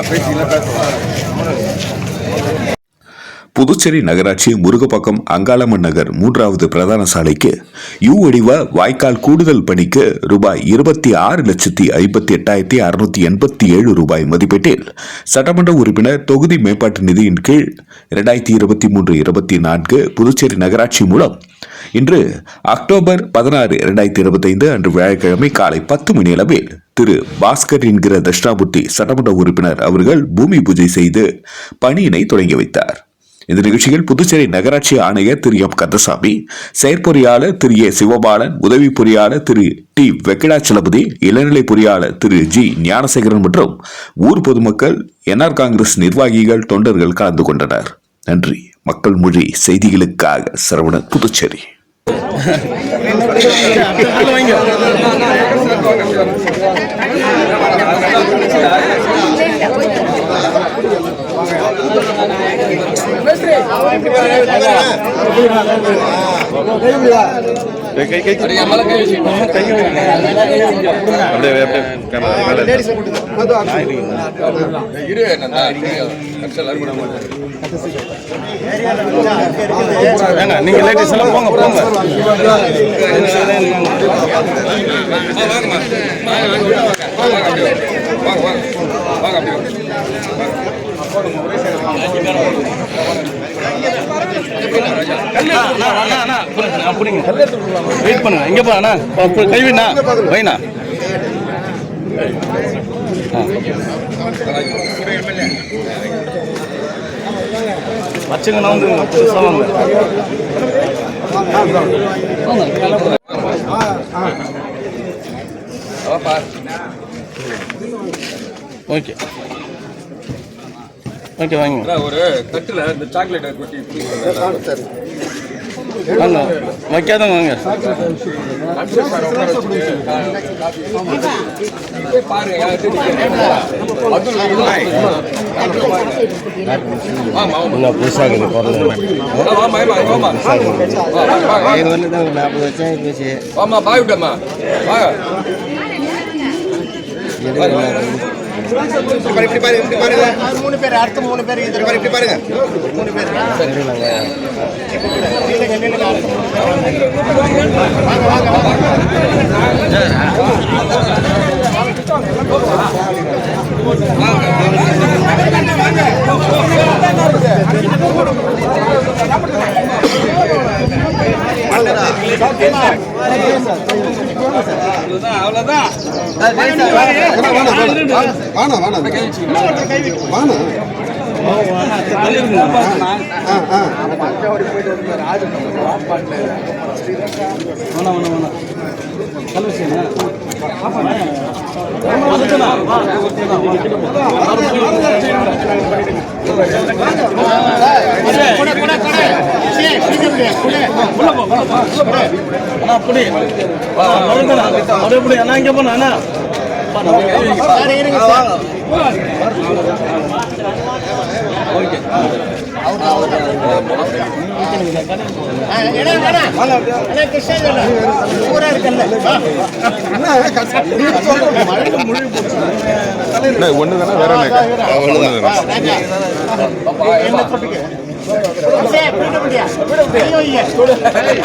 பேசிக்கலாம் பேசலாம் புதுச்சேரி நகராட்சி முருகப்பக்கம் அங்காளம்மன் நகர் மூன்றாவது பிரதான சாலைக்கு யூ வடிவ வாய்க்கால் கூடுதல் பணிக்கு ரூபாய் இருபத்தி ஆறு லட்சத்தி ஐம்பத்தி எட்டாயிரத்தி அறுநூத்தி எண்பத்தி ஏழு ரூபாய் மதிப்பீட்டில் சட்டமன்ற உறுப்பினர் தொகுதி மேம்பாட்டு நிதியின் கீழ் இரண்டாயிரத்தி இருபத்தி மூன்று இருபத்தி நான்கு புதுச்சேரி நகராட்சி மூலம் இன்று அக்டோபர் பதினாறு இரண்டாயிரத்தி இருபத்தைந்து அன்று வியாழக்கிழமை காலை பத்து மணி அளவில் திரு பாஸ்கர் என்கிற தட்சிணாமூர்த்தி சட்டமன்ற உறுப்பினர் அவர்கள் பூமி பூஜை செய்து பணியினை தொடங்கி வைத்தார். இந்த நிகழ்ச்சியில் புதுச்சேரி நகராட்சி ஆணையர் திரு எம் கந்தசாமி செயற்பொறியாளர் திரு ஏ சிவபாலன் உதவி பொறியாளர் திரு டி வெங்கடாச்சலபதி இளநிலை பொறியாளர் திரு ஜி ஞானசேகரன் மற்றும் ஊர் பொதுமக்கள் என்ஆர் காங்கிரஸ் நிர்வாகிகள் தொண்டர்கள் கலந்து கொண்டனர். நன்றி. மக்கள் மொழி செய்திகளுக்காக சரவணன் புதுச்சேரி. நீங்க லேடிஸ் எல்லாம் போங்க போங்க வெயிட் பண்ணுங்க இங்க பா அண்ணா பா- கைவிண்ணா வைண்ணா வச்சுங்கண்ணா வந்து புதுசாக வாங்க ஓகே ஓகே வாங்க. ஒரு தட்டுல இந்த சாக்லேட் கொட்டி. வாங்க வைக்காதவங்க வாங்க. ஆமா இன்னும் புதுசாக இருக்குது பிறந்தது ஆமா ஆமா ஆமா ஆமா இது வந்து தான் வாங்க அப்படியே அப்படி அண்ணா இங்கே போண்ணா அண்ணா? ஒன்று தானே வேற என்ன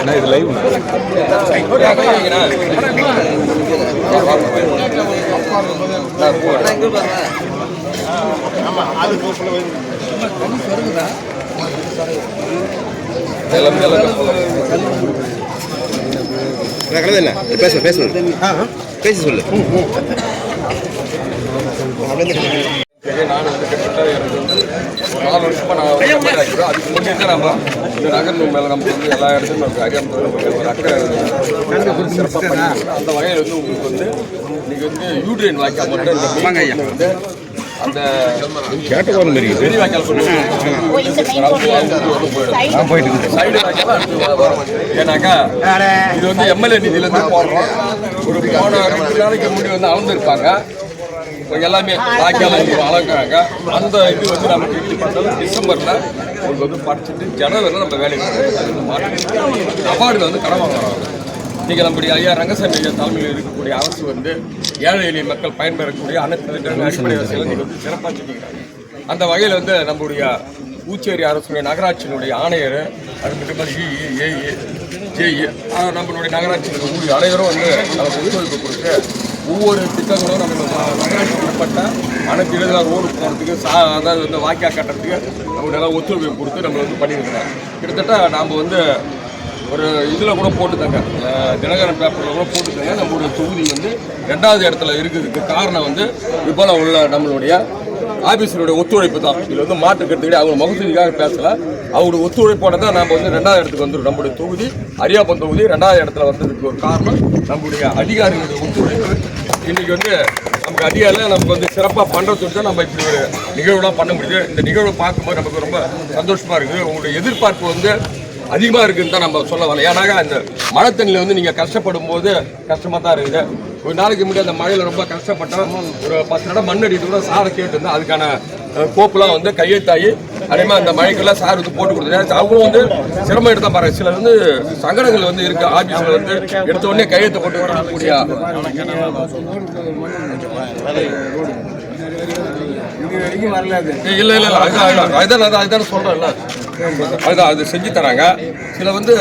இது லைவ். எல்லாம் எல்லாம் கலந்து பேச பேச பேசி சொல்லு நான் வந்து கிட்டத்தட்ட எனக்கு வந்து ஒரு நாலு வருஷமா நான் வந்து கம்பெனி ஆகிக்கிறோம் அதுக்கு முன்னாடி நம்ம இந்த நகர் மேல நமக்கு வந்து எல்லா இடத்துலையும் நமக்கு அறியாமல் ஒரு அக்கறை சிறப்பாக அந்த வகையில் வந்து உங்களுக்கு வந்து இன்னைக்கு வந்து யூட்ரைன் வாய்க்கால் மட்டும் இந்த வந்து அந்த இருக்குது பெரிய வாய்க்கால் கொண்டு போயிடும் சைடு வாய்க்கால். ஏன்னாக்கா இது வந்து எம்எல்ஏ நிதியிலேருந்து போடுறோம் ஒரு போன ரெண்டு நாளைக்கு முன்னாடி வந்து அளந்துருப்பாங்க எல்லாமே வாய்க்கால் இங்கே அளக்குறாங்க அந்த இது வந்து நம்ம இட்லி பண்ணாலும் டிசம்பரில் உங்களுக்கு வந்து படிச்சுட்டு ஜனவரியில் நம்ம வேலைக்கு அது வந்து அவார்டில் வந்து கடன் வாங்குறாங்க நீங்கள் நம்முடைய ஐயா ரங்கசாமி ஐயா தலைமையில் இருக்கக்கூடிய அரசு வந்து ஏழை எளிய மக்கள் பயன்பெறக்கூடிய அனைத்து திட்டங்கள் அடிப்படை வசதிகளை வந்து சிறப்பாக செஞ்சுக்கிறாங்க அந்த வகையில் வந்து நம்முடைய ஊச்சேரி அரசுடைய நகராட்சியினுடைய ஆணையர் அது மட்டும் இ ஏ நம்மளுடைய நகராட்சியில் இருக்கக்கூடிய அனைவரும் வந்து நமக்கு ஒத்துழைப்பு கொடுத்து ஒவ்வொரு திட்டங்களும் நம்ம நகராட்சிக்கு உட்பட்ட அனைத்து இடத்துல ரோடு போகிறதுக்கு சா அதாவது வந்து வாய்க்கா கட்டுறதுக்கு நம்ம நல்லா ஒத்துழைப்பு கொடுத்து நம்ம வந்து பண்ணியிருக்கிறோம் கிட்டத்தட்ட நாம் வந்து ஒரு இதில் கூட போட்டுத்தாங்க தினகரன் பேப்பரில் கூட போட்டுத்தாங்க நம்மளுடைய தொகுதி வந்து ரெண்டாவது இடத்துல இருக்கிறதுக்கு காரணம் வந்து இப்போ உள்ள நம்மளுடைய ஆஃபீஸருடைய ஒத்துழைப்பு தான். இதில் வந்து மாற்று கட்டுக்கிட்டே அவங்க மகசூலிக்காக பேசல. அவங்களுடைய ஒத்துழைப்போட தான் நம்ம வந்து ரெண்டாவது இடத்துக்கு வந்துடும் நம்மளுடைய தொகுதி அரியாப்பன் தொகுதி ரெண்டாவது இடத்துல வந்ததுக்கு ஒரு காரணம் நம்முடைய அதிகாரிகளுடைய ஒத்துழைப்பு. இன்னைக்கு வந்து நமக்கு அதிகாரில் நமக்கு வந்து சிறப்பாக பண்ணுறது தான் நம்ம இப்படி ஒரு நிகழ்வுலாம் பண்ண முடியுது. இந்த நிகழ்வு பார்க்கும்போது நமக்கு ரொம்ப சந்தோஷமாக இருக்குது. உங்களுடைய எதிர்பார்ப்பு வந்து அதிகமாக இருக்குன்னு தான் நம்ம சொல்ல வரல. ஏன்னாக்கா இந்த மழை தண்ணியில் வந்து நீங்கள் கஷ்டப்படும் போது கஷ்டமாக தான் இருக்குது. ஒரு நாளைக்கு முன்னாடி அந்த மழையில் ரொம்ப கஷ்டப்பட்டோம் ஒரு பத்து இடம் மண் அடிட்டு கூட சாரை கேட்டிருந்தோம் அதுக்கான கோப்புலாம் வந்து கையெழுத்தாகி அதே மாதிரி அந்த மழைக்கெல்லாம் சார் வந்து போட்டு கொடுத்துருக்காரு அவங்களும் வந்து சிரமம் எடுத்த பாருங்க. சிலர் வந்து சங்கடங்கள் வந்து இருக்கு. ஆபீஸ்ல வந்து எடுத்த உடனே கையெழுத்து போட்டு வரக்கூடிய இல்ல இல்ல இல்ல. அதுதான் அதுதான் அதுதான் சொல்றேன்ல. அதுதான் அது செஞ்சு தராங்க. சில வந்து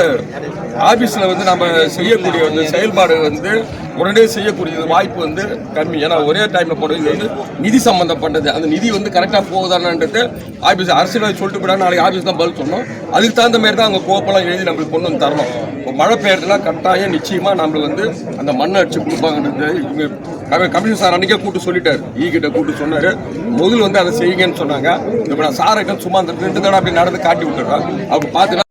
ஆஃபீஸில் வந்து நம்ம செய்யக்கூடிய வந்து செயல்பாடு வந்து உடனே செய்யக்கூடிய வாய்ப்பு வந்து கம்மி. ஏன்னா ஒரே டைமில் போடுறது இது வந்து நிதி சம்மந்தப்பட்டது அந்த நிதி வந்து கரெக்டாக போகுதானன்றது ஆஃபீஸ் அரசியல் சொல்லிட்டு கூட நாளைக்கு ஆஃபீஸ் தான் பதில் சொன்னோம் அதுக்கு தகுந்த மாதிரி தான் அவங்க கோப்பெல்லாம் எழுதி நம்மளுக்கு கொண்டு வந்து தரணும். இப்போ மழை பெய்யறதுனா கட்டாயம் நிச்சயமாக நம்மளுக்கு வந்து அந்த மண்ணை அடிச்சு கொடுப்பாங்கன்றது இவங்க கமிஷன் சார் அன்றைக்கே கூட்டு சொல்லிட்டார். ஈ e கிட்ட கூட்டு சொன்னார். முதல் வந்து அதை செய்யுங்கன்னு சொன்னாங்க. இப்போ நான் சாரை சும்மா அந்த ரெண்டு தடவை அப்படி நடந்து காட்டி விட்டுறேன் அவங்க பார்த்து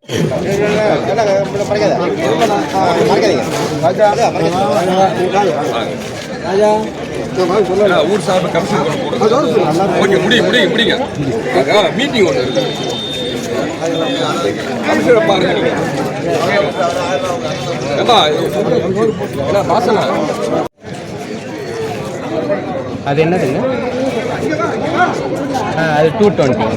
ஊர் சார்பு கமிஷன் போடுறது ஓகே முடிய முடிய முடியுங்க மீட்டிங் ஒன்று இருக்கு பாருங்க அது என்னதுங்க அது டூ டுவெண்ட்டி